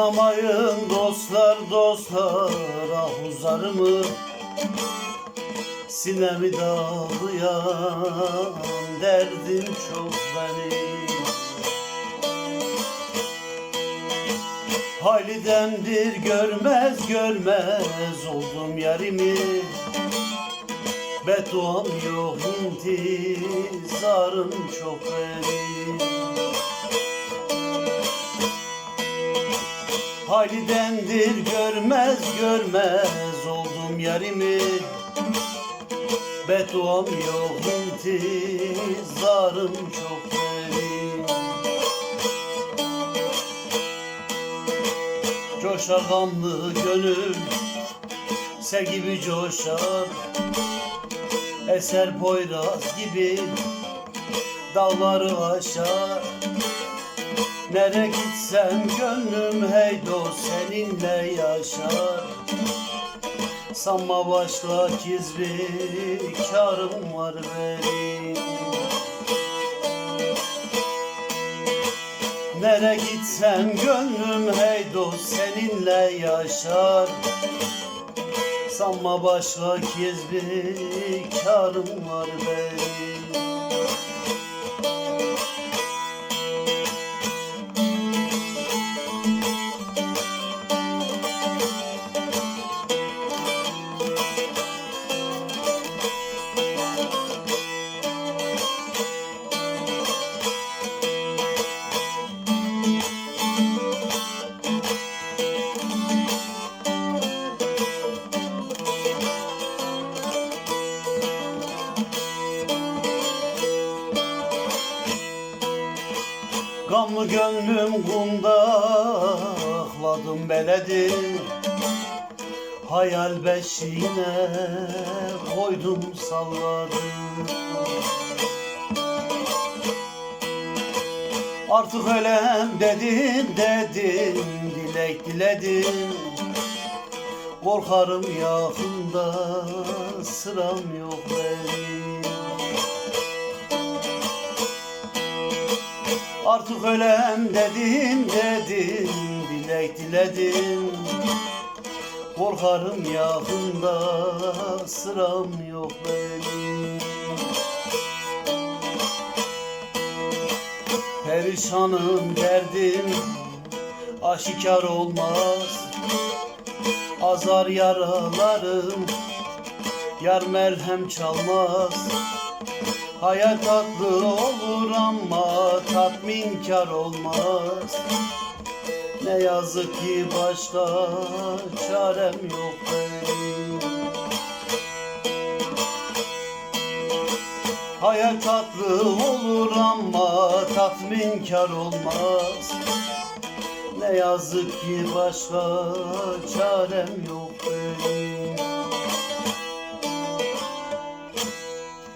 Ağlamayın dostlar dostlar. Ah uzarımı Sinemi dağlayan derdim çok benim. Halidemdir görmez görmez oldum yarimi Bedduam yok intizarım çok benim Halidendir görmez görmez oldum yarimi. Bedduam yok intizarım çok benim. Coşar gamlı gönül Sel gibi coşar. Eser poyraz gibi Dağları aşar Nere gitsem gönlüm hey dost seninle yaşar. Sanma başka gizli karım var benim. Nere gitsem gönlüm hey dost seninle yaşar. Sanma başka gizli karım var benim Gamlı gönlüm kundakladım beledi. Hayal beşiğine koydum salladım Artık ölem dedim dedim dilek diledim Korkarım yakında sıram yok benim Artık ölem dedim dedim Dilek diledim. Korkarım yakında sıram yok benim. Perişanım derdim aşikar olmaz. Azar yaralarım yar merhem çalmaz Hayat tatlı olur ama tatminkar olmaz. Ne yazık ki başka çarem yok benim. Hayat tatlı olur ama tatminkar olmaz. Ne yazık ki başka çarem yok benim